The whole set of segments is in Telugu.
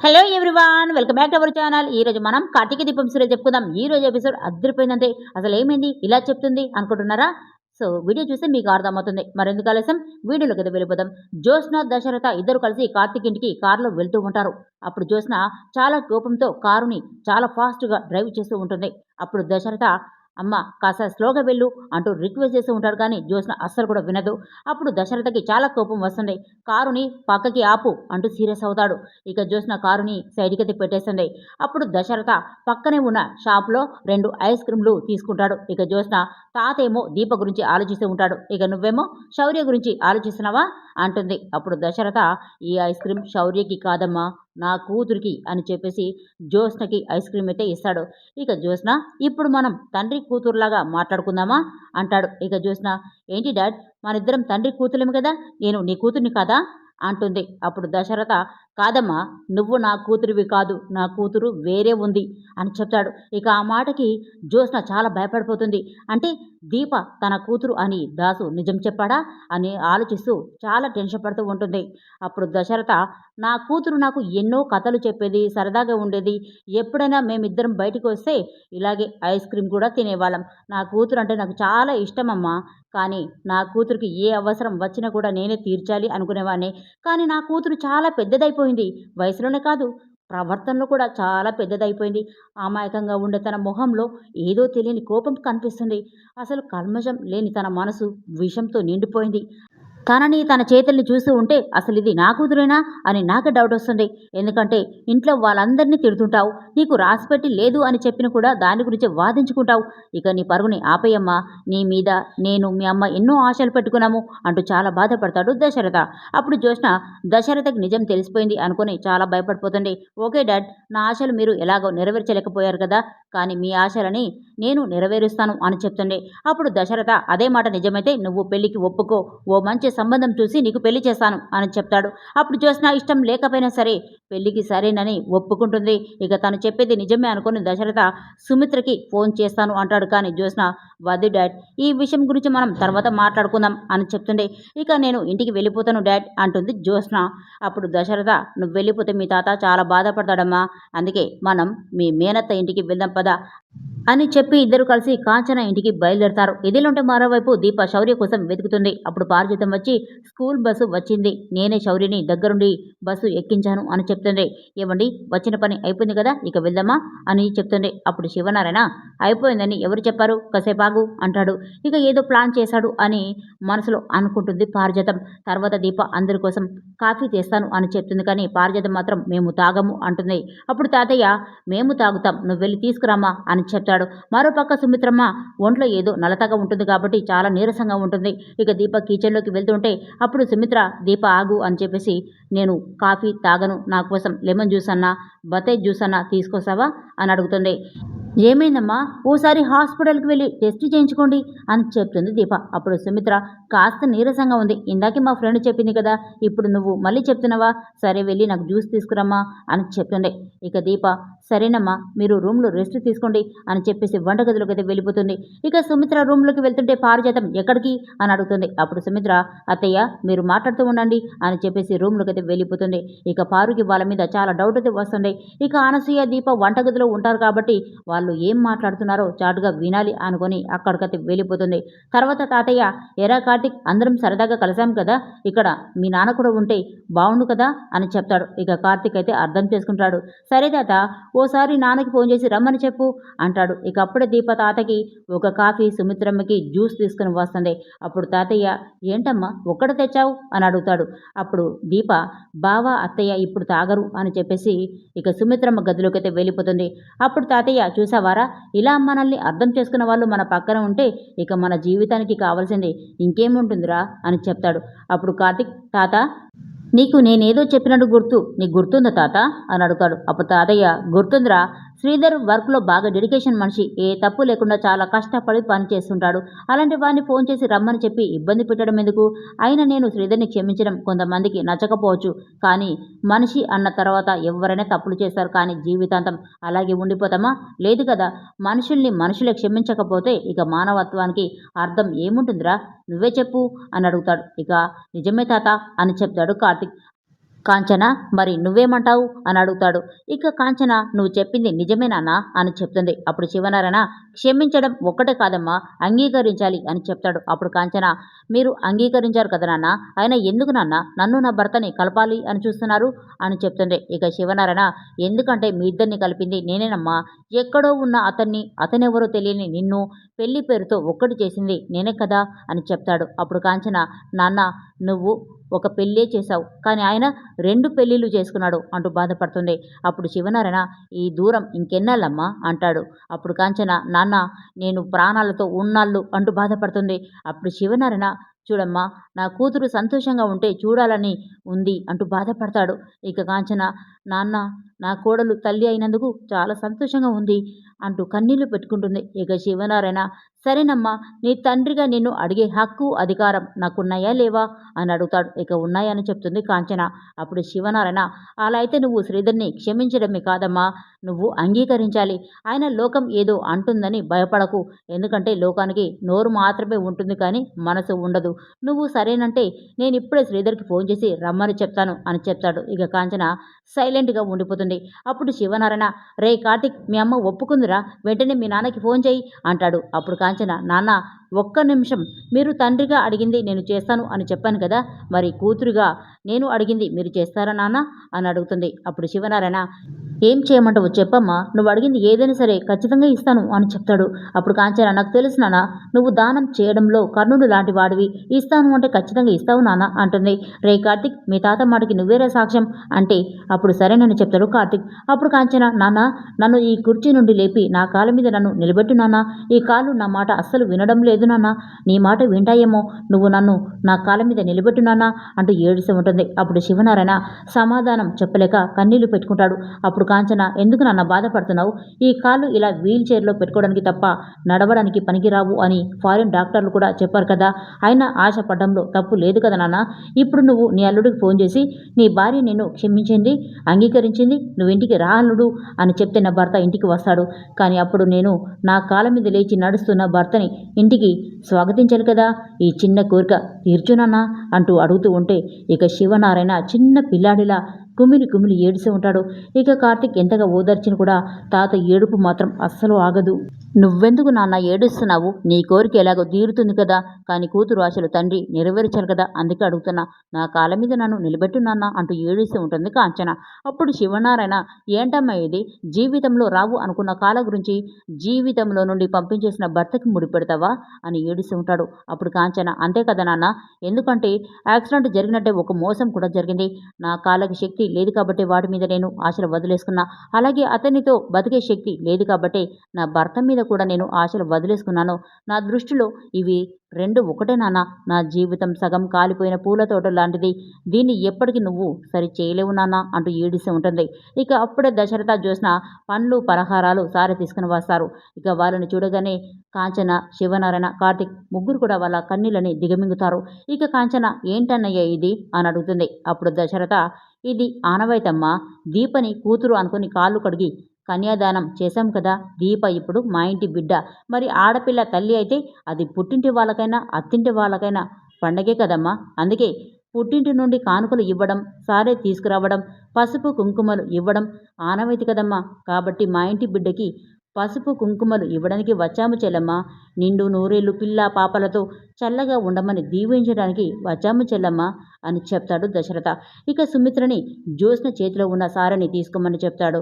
Hello everyone welcome back to our channel ఈ రోజు మనం కార్తీక దీపం సూర్య చెప్పుకుందాం. ఈ రోజు ఎపిసోడ్ అద్దరిపోయిందంటే అసలు ఏమైంది? ఇలా చెప్తుంది అనుకుంటున్నారా? సో వీడియో చూస్తే మీకు అర్థమవుతుంది. మరెందుకు ఆలస్యం? వీడియోలోకి అయితే వెళ్ళిపోదాం. జ్యోత్స్న దశరథ ఇద్దరు కలిసి కార్తీక్ ఇంటికి కారులో వెళ్తూ ఉంటారు. అప్పుడు జ్యోత్స్న చాలా కోపంతో కారుని చాలా ఫాస్ట్గా డ్రైవ్ చేస్తూ ఉంటుంది. అప్పుడు దశరథ అమ్మ కాస్త స్లోగా వెళ్ళు అంటూ రిక్వెస్ట్ చేస్తూ ఉంటాడు కానీ జ్యోత్స్న అస్సలు కూడా వినదు. అప్పుడు దశరథకి చాలా కోపం వస్తుంది కారుని పక్కకి ఆపు అంటూ సీరియస్ అవుతాడు. ఇక జ్యోత్స్న కారుని సైడ్కి అయితే పెట్టేస్తుంది అప్పుడు దశరథ పక్కనే ఉన్న షాప్లో రెండు ఐస్ క్రీమ్లు తీసుకుంటాడు. ఇక జ్యోత్స్న తాత ఏమో దీప గురించి ఆలోచిస్తూ ఉంటాడు. ఇక నువ్వేమో శౌర్య గురించి ఆలోచిస్తున్నావా? అంటుంది. అప్పుడు దశరథ ఈ ఐస్ క్రీమ్ శౌర్యకి కాదమ్మా నా కూతురికి అని చెప్పేసి జ్యోత్స్నకి ఐస్ క్రీమ్ అయితే ఇస్తాడు. ఇక జ్యోత్స్న ఇప్పుడు మనం తండ్రి కూతురులాగా మాట్లాడుకుందామా? అంటాడు. ఇక జ్యోత్స్న ఏంటి డాడ్ మనిద్దరం తండ్రి కూతులేము కదా నేను నీ కూతుర్ని కదా? అంటుంది. అప్పుడు దశరథ కాదమ్మా నువ్వు నా కూతురివి కాదు నా కూతురు వేరే ఉంది అని చెప్తాడు. ఇక ఆ మాటకి జ్యోత్స్న చాలా భయపడిపోతుంది. అంటే దీప తన కూతురు అని దాసు నిజం చెప్పాడా అని ఆలోచిస్తూ చాలా టెన్షన్ పడుతూ ఉంటుంది. అప్పుడు దశరథ నా కూతురు నాకు ఎన్నో కథలు చెప్పేది సరదాగా ఉండేది. ఎప్పుడైనా మేమిద్దరం బయటకు వస్తే ఇలాగే ఐస్ క్రీమ్ కూడా తినేవాళ్ళం. నా కూతురు అంటే నాకు చాలా ఇష్టమమ్మా. కానీ నా కూతురికి ఏ అవసరం వచ్చినా కూడా నేనే తీర్చాలి అనుకునేవాడిని కానీ నా కూతురు చాలా పెద్దదైపోయింది. వయసులోనే కాదు. ప్రవర్తనలో కూడా చాలా పెద్దదైపోయింది. అమాయకంగా ఉండే తన మొహంలో ఏదో తెలియని కోపం కనిపిస్తుంది. అసలు కల్మషం లేని తన మనసు విషంతో నిండిపోయింది. తనని తన చేతుల్ని చూస్తూ ఉంటే అసలు ఇది నా కూతురేనా? అని నాకే డౌట్ వస్తుంది. ఎందుకంటే ఇంట్లో వాళ్ళందరినీ తిడుతుంటావు. నీకు రాసిపెట్టి లేదు అని చెప్పిన కూడా దాని గురించి వాదించుకుంటావు. ఇక నీ పరుగుని ఆపేయమ్మా. నీ మీద నేను మీ అమ్మ ఎన్నో ఆశలు పెట్టుకున్నాము అంటూ చాలా బాధపడతాడు దశరథ. అప్పుడు జ్యోత్స్న దశరథకి నిజం తెలిసిపోయింది అనుకుని చాలా భయపడిపోతుంది. ఓకే డాడ్ నా ఆశలు మీరు ఎలాగో నెరవేర్చలేకపోయారు కదా. కానీ మీ ఆశలని నేను నెరవేరుస్తాను అని చెప్తుంది అప్పుడు దశరథ అదే మాట నిజమైతే నువ్వు పెళ్ళికి ఒప్పుకో. ఓ మంచి సంబంధం చూసి నీకు పెళ్ళి చేస్తాను అని చెప్తాడు. అప్పుడు జ్యోత్స్న ఇష్టం లేకపోయినా సరే పెళ్ళికి సరేనని ఒప్పుకుంటుంది. ఇక తను చెప్పేది నిజమే అనుకుని దశరథ సుమిత్రకి ఫోన్ చేస్తాను అంటాడు. కానీ జ్యోత్స్న వద్దు డాడ్ ఈ విషయం గురించి మనం తర్వాత మాట్లాడుకుందాం అని చెప్తుండే. ఇక నేను ఇంటికి వెళ్ళిపోతాను డాడ్ అంటుంది జ్యోత్స్న. అప్పుడు దశరథ నువ్వు వెళ్ళిపోతే మీ తాత చాలా బాధపడతాడమ్మా. అందుకే మనం మీ మేనత్త ఇంటికి వెళ్దాం పద అని చెప్పి ఇద్దరు కలిసి కాంచన ఇంటికి బయలుదేరతారు. ఇదిలుంటే మరోవైపు దీప శౌర్య కోసం వెతుకుతుంది. అప్పుడు పారిజాతం వచ్చి స్కూల్ బస్సు వచ్చింది. నేనే శౌర్యని దగ్గరుండి బస్సు ఎక్కించాను అని చెప్తుంది. ఏమండి? వచ్చిన పని అయిపోయింది కదా? ఇక వెళ్దామా? అని చెప్తుంది. అప్పుడు శివనారాయణ అయిపోయిందని ఎవరు చెప్పారు? కసేపాగు అంటాడు. ఇక ఏదో ప్లాన్ చేశాడు అని మనసులో అనుకుంటుంది పారిజాతం. తర్వాత దీప అందరి కోసం కాఫీ తెస్తాను అని చెప్తుంది. కానీ పారిజాతం మాత్రం మేము తాగము అంటుంది. అప్పుడు తాతయ్య మేము తాగుతాం. నువ్వు వెళ్ళి తీసుకురామా అని చెప్తాడు మరోపక్క సుమిత్రమ్మ ఒంట్లో ఏదో నలతగా ఉంటుంది కాబట్టి చాలా నీరసంగా ఉంటుంది. ఇక దీప కిచెన్లోకి వెళ్తుంటే అప్పుడు సుమిత్ర దీప ఆగు అని చెప్పేసి నేను కాఫీ తాగను నా కోసం లెమన్ జ్యూస్ అన్నా బతాయి జ్యూస్ అన్నా తీసుకొస్తావా అని అడుగుతుంది. ఏమైందమ్మా? ఓసారి హాస్పిటల్కి వెళ్ళి టెస్ట్ చేయించుకోండి అని చెప్తుంది దీప. అప్పుడు సుమిత్ర కాస్త నీరసంగా ఉంది. ఇందాకే మా ఫ్రెండ్ చెప్పింది కదా ఇప్పుడు నువ్వు మళ్ళీ చెప్తున్నావా? సరే వెళ్ళి నాకు జ్యూస్ తీసుకురమ్మా అని చెప్తుంది. ఇక దీప సరేనమ్మా మీరు రూమ్లో రెస్ట్ తీసుకోండి అని చెప్పేసి వంటగదిలోకి అయితే వెళ్ళిపోతుంది. ఇక సుమిత్ర రూమ్లోకి వెళ్తుంటే పారిజాతం ఎక్కడికి? అని అడుగుతుంది. అప్పుడు సుమిత్ర అత్తయ్య మీరు మాట్లాడుతూ ఉండండి అని చెప్పేసి రూమ్లోకి అయితే వెళ్ళిపోతుంది. ఇక పారుకి వాళ్ళ మీద చాలా డౌట్ అయితే వస్తుంది. ఇక అనసూయ దీప వంటగదిలో ఉంటారు కాబట్టి వాళ్ళు ఏం మాట్లాడుతున్నారో చాటుగా వినాలి అనుకొని అక్కడికైతే వెళ్ళిపోతుంది. తర్వాత తాతయ్య ఎరా కార్తిక్ అందరం సరదాగా కలిసాం కదా ఇక్కడ మీ నాన్న కూడా ఉంటే బాగుండు కదా అని చెప్తాడు. ఇక కార్తిక్ అయితే అర్థం చేసుకుంటాడు. సరే తాత ఓసారి నాన్నకి ఫోన్ చేసి రమ్మని చెప్పు అంటాడు. ఇక అప్పుడే దీప తాతకి ఒక కాఫీ సుమిత్రమ్మకి జ్యూస్ తీసుకుని వస్తుంది అప్పుడు తాతయ్య ఏంటమ్మా ఒక్కడ తెచ్చావు? అని అడుగుతాడు. అప్పుడు దీప బావా అత్తయ్య ఇప్పుడు తాగరు అని చెప్పేసి ఇక సుమిత్రమ్మ గదిలోకి అయితే వెళ్ళిపోతుంది. అప్పుడు తాతయ్య చూసావారా ఇలా మనల్ని అర్థం చేసుకున్న వాళ్ళు మన పక్కన ఉంటే ఇక మన జీవితానికి కావాల్సింది ఇంకేముంటుందిరా అని చెప్తాడు. అప్పుడు కార్తిక్ తాత నీకు నేనేదో చెప్పినట్టు గుర్తు నీకు గుర్తుందా తాత? అని అడుగుతాడు. అప్పుడు తాతయ్య గుర్తుందిరా శ్రీధర్ వర్క్లో బాగా డెడికేషన్ మనిషి. ఏ తప్పు లేకుండా చాలా కష్టపడి పని చేస్తుంటాడు. అలాంటి వాడిని ఫోన్ చేసి రమ్మని చెప్పి ఇబ్బంది పెట్టడం ఎందుకు? అయినా నేను శ్రీధర్ని క్షమించడం కొంతమందికి నచ్చకపోవచ్చు. కానీ మనిషి అన్న తర్వాత ఎవరైనా తప్పులు చేస్తారు కానీ జీవితాంతం అలాగే ఉండిపోతామా? లేదు కదా. మనుషుల్ని మనుషులే క్షమించకపోతే ఇక మానవత్వానికి అర్థం ఏముంటుందిరా? నువ్వే చెప్పు అని అడుగుతాడు. ఇక నిజమే తాత అని చెప్తాడు కార్తిక్. కాంచన మరి నువ్వేమంటావు? అని అడుగుతాడు. ఇక కాంచన నువ్వు చెప్పింది నిజమేనా అని చెప్తుంది. అప్పుడు శివనారాయణ క్షమించడం ఒక్కటే కాదమ్మా అంగీకరించాలి అని చెప్తాడు. అప్పుడు కాంచన మీరు అంగీకరించారు కదా నాన్న ఆయన ఎందుకు నాన్న నన్ను నా భర్తని కలపాలి అని చూస్తున్నారు అని చెప్తుంది. ఇక శివనారాయణ ఎందుకంటే మీ ఇద్దరిని కలిపింది నేనేనమ్మా ఎక్కడో ఉన్న అతన్ని అతనెవరో తెలియని నిన్ను పెళ్ళి పేరుతో ఒక్కటి చేసింది నేనే కదా అని చెప్తాడు. అప్పుడు కాంచన నాన్న నువ్వు ఒక పెళ్ళే చేశావు. కానీ ఆయన రెండు పెళ్ళిళ్ళు చేసుకున్నాడు అంటూ బాధపడుతుంది. అప్పుడు శివనారాయణ ఈ దూరం ఇంకెన్నాళ్ళమ్మా? అంటాడు. అప్పుడు కాంచన నాన్న నేను ప్రాణాలతో ఉన్నాళ్ళు అంటూ బాధపడుతుంది. అప్పుడు శివనారాయణ చూడమ్మా నా కూతురు సంతోషంగా ఉంటే చూడాలని ఉంది అంటూ బాధపడతాడు. ఇక కాంచన నాన్న నా కోడలు తల్లి అయినందుకు చాలా సంతోషంగా ఉంది అంటూ కన్నీళ్ళు పెట్టుకుంటుంది. ఇక శివనారాయణ సరేనమ్మా నీ తండ్రిగా నిన్ను అడిగే హక్కు అధికారం నాకున్నాయా లేవా? అని అడుగుతాడు. ఇక ఉన్నాయని చెప్తుంది కాంచన. అప్పుడు శివనారాయణ అలా అయితే నువ్వు శ్రీధర్ని క్షమించడమే కాదమ్మా. నువ్వు అంగీకరించాలి. ఆయన లోకం ఏదో అంటుందని భయపడకు. ఎందుకంటే లోకానికి నోరు మాత్రమే ఉంటుంది కానీ మనసు ఉండదు. నువ్వు సరేనంటే నేను ఇప్పుడే శ్రీధర్కి ఫోన్ చేసి రమ్మని చెప్తాను అని చెప్తాడు. ఇక కాంచన సైలెంట్గా ఉండిపోతుంది. అప్పుడు శివనారాయణ రే కార్తిక్ మీ అమ్మ ఒప్పుకుందిరా. వెంటనే మీ నాన్నకి ఫోన్ చేయి అంటాడు. అప్పుడు కాంచన నాన్న ఒక్క నిమిషం. మీరు తండ్రిగా అడిగింది నేను చేస్తాను అని చెప్పాను కదా మరి కూతురుగా నేను అడిగింది మీరు చేస్తారా నాన్న అని అడుగుతుంది. అప్పుడు శివనారాయణ ఏం చేయమంటావు చెప్పమ్మా నువ్వు అడిగింది ఏదైనా సరే ఖచ్చితంగా ఇస్తాను అని చెప్తాడు. అప్పుడు కాంచన నాకు తెలుసు నాన్న నువ్వు దానం చేయడంలో కర్ణుడు లాంటి వాడివి. ఇస్తాను అంటే ఖచ్చితంగా ఇస్తావు నాన్న అంటుంది. రే కార్తిక్ మీ తాత మాటకి నువ్వేరే సాక్ష్యం? అంటే అప్పుడు సరేనని చెప్తాడు కార్తిక్. అప్పుడు కాంచన నాన్న నన్ను ఈ కుర్చీ నుండి లేపి నా కాళ్ళ మీద నన్ను నిలబెట్టు నాన్న. ఈ కాళ్ళు నా మాట అస్సలు వినడం లేదు. నాన్న. నీ మాట వింటాయేమో. నువ్వు నన్ను నా కాళ్ళ మీద నిలబెట్టు నాన్న అంటూ ఏడుస్తూ ఉంటుంది. అప్పుడు శివనారాయణ సమాధానం చెప్పలేక కన్నీళ్ళు పెట్టుకుంటాడు. అప్పుడు కాంచన ఎందుకు నాన్న బాధపడుతున్నావు? ఈ కాళ్ళు ఇలా వీల్ చైర్లో పెట్టుకోవడానికి తప్ప నడవడానికి పనికిరావు అని ఫారిన్ డాక్టర్లు కూడా చెప్పారు కదా. అయినా ఆశపడడంలో తప్పు లేదు కదా నాన్న. ఇప్పుడు నువ్వు నీ అల్లుడికి ఫోన్ చేసి నీ భార్య నిన్ను క్షమించింది అంగీకరించింది నువ్వు ఇంటికి రా అల్లుడు అని చెప్తే నా భర్త ఇంటికి వస్తాడు. కానీ అప్పుడు నేను నా కాళ్ళ మీద లేచి నడుస్తున్న భర్తని ఇంటికి స్వాగతించాలి కదా. ఈ చిన్న కోరిక తీర్చునన్నా అంటూ అడుగుతూ ఉంటే ఇక శివనారాయణ చిన్న పిల్లాడిలా కుమిలి కుమిలి ఏడుస్తూ ఉంటాడు. ఇక కార్తిక్ ఎంతగా ఓదార్చిన కూడా తాత ఏడుపు మాత్రం అస్సలు ఆగదు. నువ్వెందుకు నాన్న ఏడుస్తున్నావు? నీ కోరిక ఎలాగో తీరుతుంది కదా. కానీ కూతురు ఆశలు తండ్రి నెరవేర్చాలి కదా. అందుకే అడుగుతున్నా. నా కాళ్ళ మీద నన్ను నిలబెట్టు నాన్న అంటూ ఏడిస్తూ ఉంటుంది కాంచన. అప్పుడు శివనారాయణ ఏంటమ్మా ఇది? జీవితంలో రావు అనుకున్న కాల గురించి జీవితంలో నుండి పంపించేసిన భర్తకి ముడిపెడతావా అని ఏడుస్తూ ఉంటాడు. అప్పుడు కాంచన అంతే కదా నాన్న. ఎందుకంటే యాక్సిడెంట్ జరిగినట్టే ఒక మోసం కూడా జరిగింది. నా కాళ్ళకి శక్తి లేదు కాబట్టి వాటి మీద నేను ఆశలు వదిలేసుకున్నా. అలాగే అతనితో బతికే శక్తి లేదు కాబట్టి నా భర్త మీద కూడా నేను ఆశలు వదిలేసుకున్నాను. నా దృష్టిలో ఇవి రెండు ఒకటే నాన్న. నా జీవితం సగం కాలిపోయిన పూల తోట లాంటిది. దీన్ని ఎప్పటికీ నువ్వు సరి చేయలేవు నాన్న అంటూ ఏడిసి ఉంటుంది. ఇక అప్పుడే దశరథ జ్యోత్స్న పండ్లు పలహారాలు సారి తీసుకుని వస్తారు. ఇక వాళ్ళని చూడగానే కాంచన శివనారాయణ కార్తిక్ ముగ్గురు కూడా వాళ్ళ కన్నీళ్ళని దిగమింగుతారు. ఇక కాంచన ఏంటన్నయ్య ఇది? అని అడుగుతుంది. అప్పుడు దశరథ ఇది ఆనవాయితమ్మా. దీపని కూతురు అనుకుని కాళ్ళు కడిగి కన్యాదానం చేశాం కదా దీప ఇప్పుడు మా ఇంటి బిడ్డ. మరి ఆడపిల్ల తల్లి అయితే అది పుట్టింటి వాళ్ళకైనా అత్తింటి వాళ్ళకైనా పండగే కదమ్మా. అందుకే పుట్టింటి నుండి కానుకలు ఇవ్వడం సారే తీసుకురావడం పసుపు కుంకుమలు ఇవ్వడం ఆనవాయితీ కదమ్మా. కాబట్టి మా ఇంటి బిడ్డకి పసుపు కుంకుమలు ఇవ్వడానికి వచ్చాము చెల్లమ్మ. నిండు నూరేళ్ళు పిల్ల పాపలతో చల్లగా ఉండమని దీవించడానికి వచ్చాము చెల్లమ్మ అని చెప్తాడు దశరథ. ఇక సుమిత్రని జ్యోత్స్న చేతిలో ఉన్న సారని తీసుకోమని చెప్తాడు.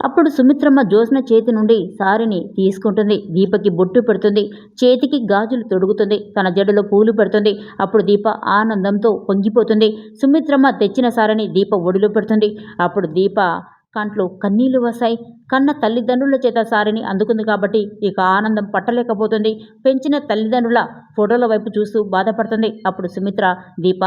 అప్పుడు సుమిత్రమ్మ జ్యోత్స్న చేతి నుండి సారిని తీసుకుంటుంది. దీపకి బొట్టు పెడుతుంది. చేతికి గాజులు తొడుగుతుంది. తన జడలో పూలు పెడుతుంది. అప్పుడు దీప ఆనందంతో పొంగిపోతుంది. సుమిత్రమ్మ తెచ్చిన సారిని దీప ఒడిలో పెడుతుంది. అప్పుడు దీప కంట్లో కన్నీళ్ళు వస్తాయి. కన్న తల్లిదండ్రుల చేత సారిని అందుకుంది కాబట్టి ఇక ఆనందం పట్టలేకపోతుంది. పెంచిన తల్లిదండ్రుల ఫోటోల వైపు చూస్తూ బాధపడుతుంది. అప్పుడు సుమిత్ర దీప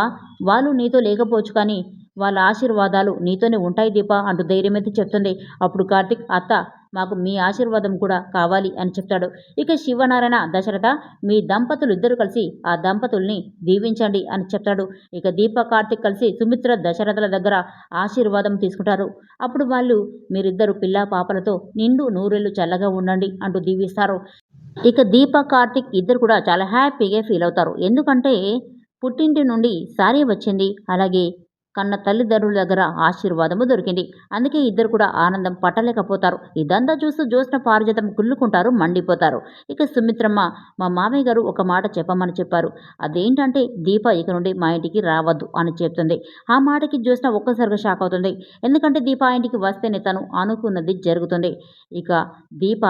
వాళ్ళు నీతో లేకపోవచ్చు కానీ వాళ్ళ ఆశీర్వాదాలు నీతోనే ఉంటాయి దీప అంటూ ధైర్యమైతే చెప్తుంది. అప్పుడు కార్తిక్ అత్త మాకు మీ ఆశీర్వాదం కూడా కావాలి అని చెప్తాడు. ఇక శివనారాయణ దశరథ మీ దంపతులు ఇద్దరు కలిసి ఆ దంపతుల్ని దీవించండి అని చెప్తాడు. ఇక దీప కార్తిక్ కలిసి సుమిత్ర దశరథల దగ్గర ఆశీర్వాదం తీసుకుంటారు. అప్పుడు వాళ్ళు మీరిద్దరు పిల్ల పాపలతో నిండు నూరేళ్ళు చల్లగా ఉండండి అంటూ దీవిస్తారు. ఇక దీప కార్తిక్ ఇద్దరు కూడా చాలా హ్యాపీగా ఫీల్ అవుతారు. ఎందుకంటే పుట్టింటి నుండి సారీ వచ్చింది. అలాగే కన్న తల్లిదండ్రుల దగ్గర ఆశీర్వాదము దొరికింది. అందుకే ఇద్దరు కూడా ఆనందం పట్టలేకపోతారు. ఇదంతా చూస్తూ జ్యోత్స్న పారిజాతం కుళ్ళుకుంటారు మండిపోతారు. ఇక సుమిత్రమ్మ మా మామయ్య గారు ఒక మాట చెప్పమని చెప్పారు. అదేంటంటే దీప ఇక నుండి మా ఇంటికి రావద్దు అని చెప్తుంది. ఆ మాటకి జ్యోత్స్న ఒక్కసారిగా షాక్ అవుతుంది. ఎందుకంటే దీప ఆ ఇంటికి వస్తేనే తను అనుకున్నది జరుగుతుంది. ఇక దీప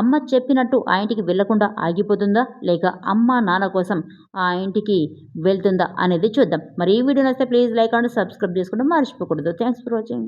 అమ్మ చెప్పినట్టు ఆ ఇంటికి వెళ్ళకుండా ఆగిపోతుందా? లేక అమ్మ నాన్న కోసం ఆ ఇంటికి వెళ్తుందా? అనేది చూద్దాం. మరి ఈ వీడియో నచ్చితే ప్లీజ్ లైక్ అండ్ సబ్స్క్రైబ్ చేసుకోవడం మర్చిపోకూడదు. Thanks for watching